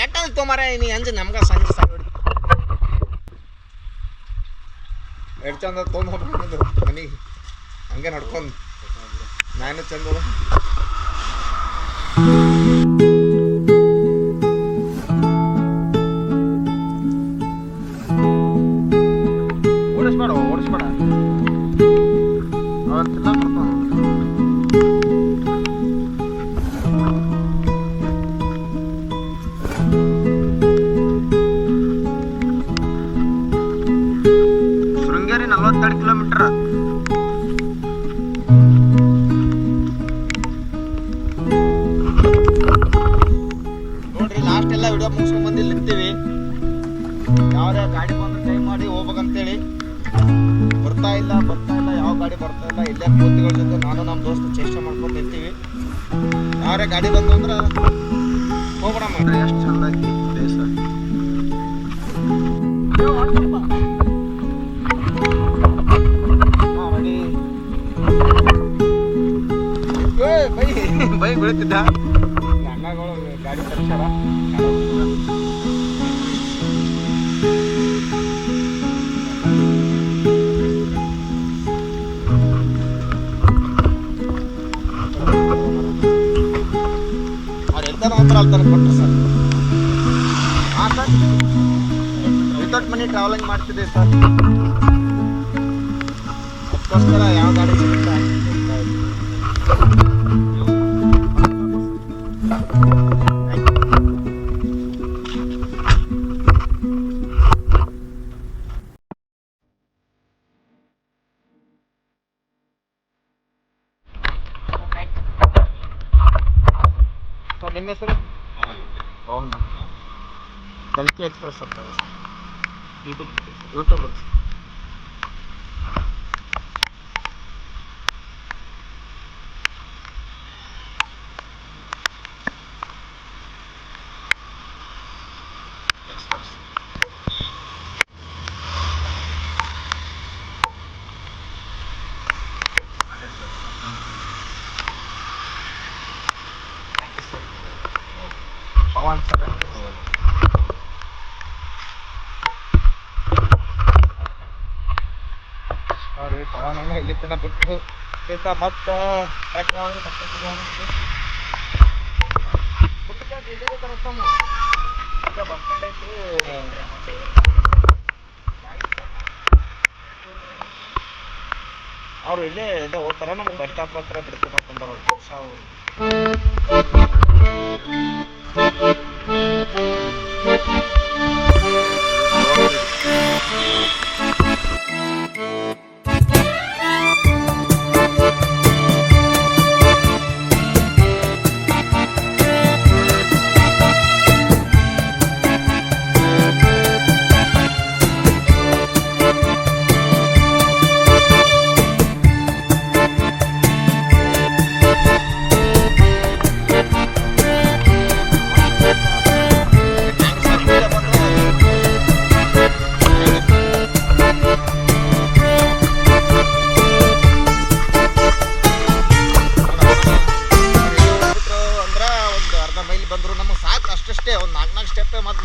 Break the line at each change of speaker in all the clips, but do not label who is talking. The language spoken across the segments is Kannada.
ಕೆಟ್ಟದ್ ತೊಂಬಾರ ನೀ ಅಂಜ ನಮ್ಗೆ ಸಂಜೆ ನೋಡಿ ಎಷ್ಟು ಚಂದ ತೊಗೊಂಡು ಮನೆ ಹಂಗೆ ನಡ್ಕೊಂಡು ನಾನು ಚಂದ. ಓಡಿಸ್ಬೇಡ ಓಡಿಸ್ಬೇಡ ನೋಡ್ರಿ ಲಾಸ್ಟ್ ಎಲ್ಲ ವಿಡಿಯೋ ಮುಗಿಸ್ಕೊಂಡ್ ಬಂದು ಇಲ್ಲಿ ನಿಂತೀವಿ. ಯಾವ್ದೇ ಗಾಡಿ ಬಂದ್ರೆ ಕೈ ಮಾಡಿ ಹೋಗ್ಬೇಕಂತೇಳಿ. ಬರ್ತಾ ಇಲ್ಲ ಬರ್ತಾ ಇಲ್ಲ ಯಾವ ಗಾಡಿ ಬರ್ತಾ ಇಲ್ಲ ಇಲ್ಲೇ ಕೋತಿಗಳ ಜೊತೆ ನಾನು ನಮ್ಮ ದೋಸ್ತ ಚೇಷ್ಟೆ ಮಾಡ್ಕೊಂಡು ನಿಂತೀವಿ. ಯಾರೇ ಗಾಡಿ ಬಂದು ಅಂದ್ರೆ ಹೋಗೋಣ ಮಾಡ್ರಿ ಎಷ್ಟು ಚಂದ ಐತಿ ಪ್ಲೇಸ್ ಬೀಳ್ತಿದ್ದ ಅಣ್ಣಗಳು ಗಾಡಿ ತರ್ಸಾರ ವಿತೌಟ್ ಮನಿ ಟ್ರಾವೆಲಿಂಗ್ ಮಾಡ್ತಿದ್ದೆ ಸರ್. ಅದಕ್ಕೋಸ್ಕರ ಯಾವ ಗಾಡಿ ನಿಮ್ಮ ಹೆಸರು? ಕಲ್ಕಿ ಎಕ್ಸ್ಪ್ರೆಸ್ ಅಂತ ಯೂಟ್ಯೂಬ್ ಯೂಟ್ಯೂಬ್ ಪವನ್ ಸರ್ ಅವ್ರಿ ಪವನನ್ನ ಇಲ್ಲಿ ತನಕ ಬಿಟ್ಟು ಈತ ಮತ್ತೆ ಯಾಕೆ ಅವ್ರು ಇಲ್ಲೇ ಇದೆ ಹೋಗ್ತಾರ, ನಮ್ಗೆ ಬಸ್ ಸ್ಟಾಪ್ ಹತ್ರ ಬಿಡ್ತೀನಿ ಹಾಕೊಂಡವ್ರು ಸಾವು ಅಂದ್ರ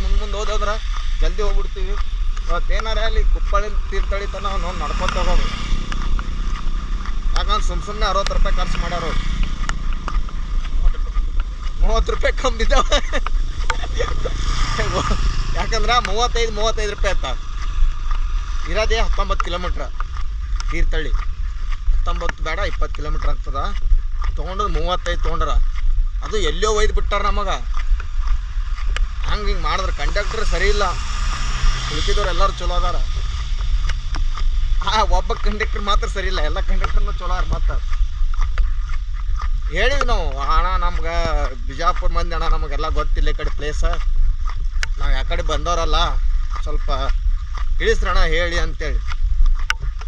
ಮುಂದೆ ಮುಂದೆ ಹೋದ್ರ ಜಲ್ದಿ ಹೋಗ್ಬಿಡ್ತೀವಿ. ಇವತ್ತೇನಾರ ಅಲ್ಲಿ ಕುಪ್ಪಳಿ ತೀರ್ಥಳಿ ತನ ನಾವು ನಡ್ಕೊತ ಹೋಗೋದು ಯಾಕಂದ್ರೆ ಸುಮ್ ಸುಮ್ಮನೆ ಅರವತ್ತು ರೂಪಾಯಿ ಖರ್ಚು ಮಾಡ್ಯಾರ ಮೂವತ್ತು ರೂಪಾಯಿ ಕಮ್ಮಿ ಇದ್ದಾವೆ ಯಾಕಂದ್ರೆ ಮೂವತ್ತೈದು ಮೂವತ್ತೈದು ರೂಪಾಯಿ ಆಯ್ತಾ? ಇರೋದೇ ಹತ್ತೊಂಬತ್ತು ಕಿಲೋಮೀಟ್ರ್. ತೀರ್ಥಹಳ್ಳಿ. ಹತ್ತೊಂಬತ್ತು ಬೇಡ, ಇಪ್ಪತ್ತು ಕಿಲೋಮೀಟ್ರ್ ಆಗ್ತದ. ತೊಗೊಂಡ್ರೆ ಮೂವತ್ತೈದು ತೊಗೊಂಡ್ರ. ಅದು ಎಲ್ಲೋ ಒಯ್ದು ಬಿಟ್ಟಾರ ನಮಗೆ. ಹಂಗೆ ಹಿಂಗೆ ಮಾಡಿದ್ರೆ ಕಂಡಕ್ಟರ್ ಸರಿ ಇಲ್ಲ. ಉಳ್ಕಿದವ್ರು ಎಲ್ಲರೂ ಚಲೋ ಅದಾರ. ಆ, ಒಬ್ಬ ಕಂಡಕ್ಟರ್ ಮಾತ್ರ ಸರಿ ಇಲ್ಲ. ಎಲ್ಲ ಕಂಡಕ್ಟರ್ನು ಚಲೋ ಅದಾರ ಮತ್ತೆ. ಹೇಳಿದ್ವಿ ನಾವು, ಅಣ್ಣ, ನಮ್ಗೆ ಬಿಜಾಪುರ ಮಂದಿ ಅಣ್ಣ, ನಮಗೆಲ್ಲ ಗೊತ್ತಿಲ್ಲ ಈ ಕಡೆ ಪ್ಲೇಸ ನಾವು ಯಾವ ಕಡೆ ಬಂದವರಲ್ಲ, ಸ್ವಲ್ಪ ತಿಳಿಸ್ರಣ ಹೇಳಿ ಅಂತೇಳಿ.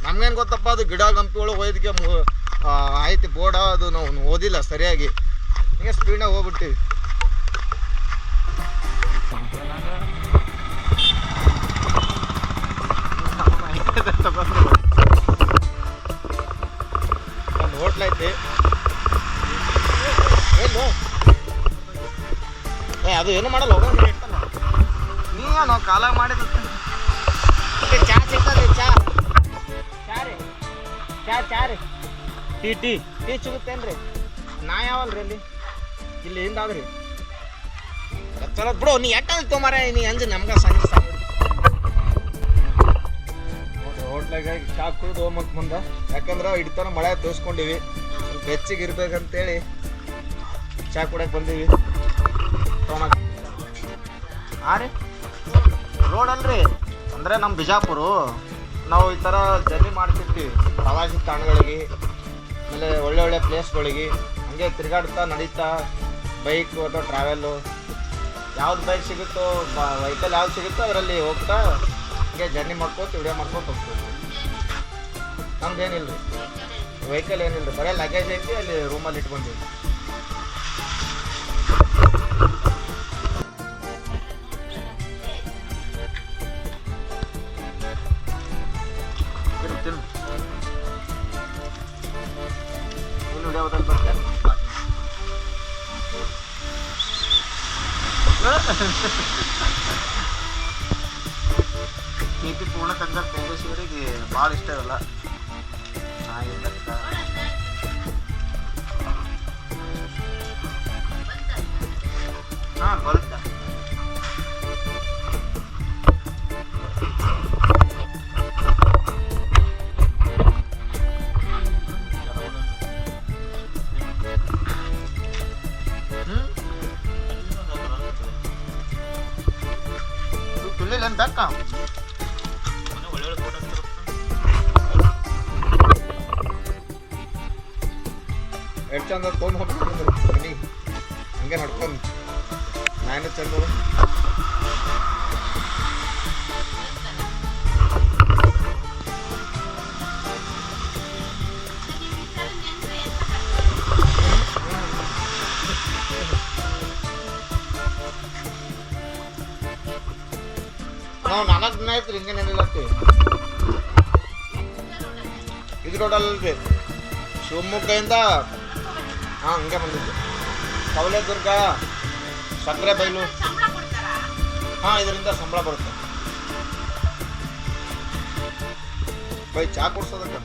ನಮ್ಗೇನು ಗೊತ್ತಪ್ಪ, ಅದು ಗಿಡ ಗಂಪಿ ಒಳಗೆ ಒಯ್ದಕ್ಕೆ ಆಯ್ತು ಬೋರ್ಡ ಅದು ನಾವು ಓದಿಲ್ಲ ಸರಿಯಾಗಿ. ಹಿಂಗೆ ಸ್ಪೀಡಾಗಿ ಹೋಗ್ಬಿಟ್ಟಿವಿ. ಒಂದು ಹೋಟ್ಲ್ ಐತಿ ಏ, ಅದು ಏನು ಮಾಡಲ್ಲ ನೀನು ನಾವು ಕಾಲಾಗ ಮಾಡಿದ ಚಾ ಸಿಗ್ತದೆ, ಚಾ. ಚಾ ಚಾ ಚಾ ರೀ. Tea tea. ಟೀ ಸಿಗುತ್ತೇನ್ರಿ? ನಾ ಯಾವಲ್ರಿ ಇಲ್ಲಿ ಇಲ್ಲಿ ಹಿಂದಾದ್ರಿ ಚಲೋ ಬಿಡು ನೀ ಎಟ್ಟಲ್ಲಿ ತೊಗೊಂಬಾರ ನೀ ಅಂಜ್ ನಮ್ಗೆ ಸಂಜೆ ಹೋಟ್ಲಾಗ ಚಾ ಕುಡಿದು ಹೋಗ್ಮಕ್ ಮುಂದೆ ಯಾಕಂದ್ರೆ ಇಡ್ತಾನ ಮಳೆ ತೋರಿಸ್ಕೊಂಡಿವಿ. ಬೆಚ್ಚಿಗೆ ಇರ್ಬೇಕಂತೇಳಿ ಚಾ ಕುಡಕ್ ಬಂದೀವಿ. ತೊಗೊಳಕ್ ಹಾಂ ರೀ? ರೋಡ್ ಅಲ್ರಿ? ಅಂದ್ರೆ ನಮ್ಮ ಬಿಜಾಪುರ. ನಾವು ಈ ಥರ ಜರ್ನಿ ಮಾಡ್ತಿರ್ತೀವಿ. ಪ್ರವಾಸಿ ತಾಣಗಳಿಗೆ ಆಮೇಲೆ ಒಳ್ಳೆ ಒಳ್ಳೆ ಪ್ಲೇಸ್ಗಳಿಗೆ ಹಂಗೆ ತಿರ್ಗಾಡ್ತಾ ನಡೀತಾ ಬೈಕ್ ಅಥವಾ ಟ್ರಾವೆಲ್ಲು ಯಾವ್ದು ಬೈಕ್ ಸಿಗುತ್ತೋ ವೆಹಿಕಲ್ ಯಾವ್ದು ಸಿಗುತ್ತೋ ಅದರಲ್ಲಿ ಹೋಗ್ತಾ ಹಂಗೆ ಜರ್ನಿ ಮಾಡ್ಕೋತ ವಿಡಿಯೋ ಮಾಡ್ಕೋತ ಹೋಗ್ತೀವಿ ನಮ್ದು ಏನಿಲ್ಲ ವೆಹಿಕಲ್ ಏನಿಲ್ಲ ರೀ ಬರೀ ಲಗೇಜ್ ಐತಿ, ಅಲ್ಲಿ ರೂಮಲ್ಲಿ ಇಟ್ಟು ಬಂದೀವಿ ತಿನ್ನು ತಿನ್ನು ನೀನು ವಿಡಿಯೋ ಹೋದಲ್ಲಿ ಬರ್ತೆ ನೀತಿ ಪೂರ್ಣ ತಂದ ಪೇಂಟೇಶ್ವರಿಗೆ ಭಾಳ ಇಷ್ಟ ಇರಲ್ಲ ನಾಯಿ ತುಳ್ಳಿಲ್ಲ ಏನು ಬೆಕ್ಕ ಚಂದ ತೊಗೊಂಡು ಹೋಗ್ಬಿಟ್ಟಿದ್ರು ಮನೆ ಹಂಗೆ ನಡ್ಕೊಂಡು. ನಾನು ಚಂದ ಹಿಂಗೆ ನೆನೆಲತ್ತೀವಿ ಇದು ರೋಡಲ್ಲಿ ಶಿವಮೊಗ್ಗದಿಂದ ಹಾಂ, ಹಂಗೆ ಬಂದಿದ್ದು. ಕವಲೆದುರ್ಗ ಸಕ್ಕರೆ ಬೈಲು ಹಾಂ, ಇದರಿಂದ ಸಂಬಳ ಬರುತ್ತೆ. ಬೈ, ಚಾ ಕೊಡ್ಸೋದಕ್ಕ.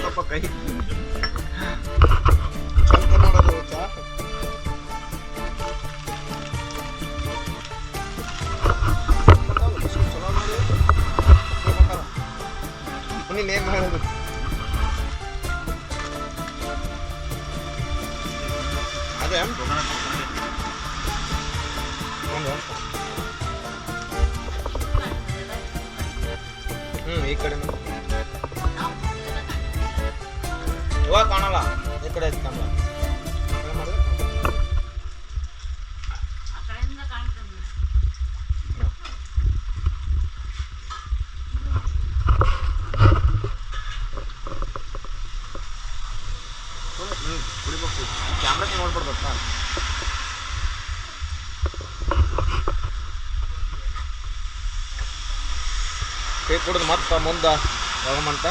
ಸ್ವಲ್ಪ ಕೈ. ಚಂದ ಮಾಡೋದು ಚಾ. ನೀನು ಏನು ಮಾಡೋದು ಅದೇ ಹ್ಞೂ ಈ ಕಡೆ ಇವಾಗ ಕಾಣಲ್ಲ ಈ ಕಡೆ ಐತೆ ಕಾಣಲ್ಲ ಏನ್ ಮಾಡೋದು? ಹ್ಞೂ ಕುಡಿಬೇಕು ಕ್ಯಾಮ್ರಾಕ್ಕೆ ನೋಡ್ಬಿಡ್ಬೇಕು ನಾನು ಟೀ ಕುಡಿದು ಮತ್ತೆ ಮುಂದೆ ಹೋಗಮಂತ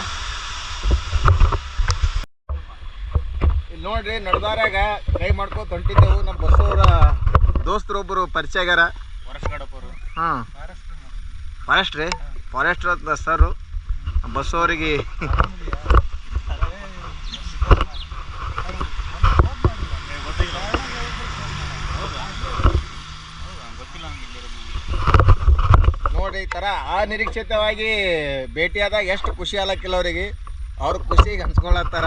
ಇಲ್ಲಿ ನೋಡ್ರಿ ನಡ್ದಾರಾಗ ಕೈ ಮಾಡ್ಕೊತ ಹೊಂಟಿದ್ದೆವು ನಮ್ಮ ಬಸ್ಸವರ ದೋಸ್ತರೊಬ್ಬರು ಪರಿಚಯ ಆಗ್ಯಾರ. ಹಾಂ. ಫಾರೆಸ್ಟ್. ರೀ? ಫಾರೆಸ್ಟ್ ಸರ್ ಸರು ಬಸ್ಸವರಿಗೆ ನೋಡಿ ಆ ನಿರೀಕ್ಷಿತವಾಗಿ ಭೇಟಿಯಾದಾಗ ಎಷ್ಟು ಖುಷಿ ಆಗಕ್ಕಿಲ್ಲ ಅವರಿಗೆ. ಅವ್ರ ಖುಷಿಗೆ ಹಂಚ್ಕೊಳತ್ತಾರ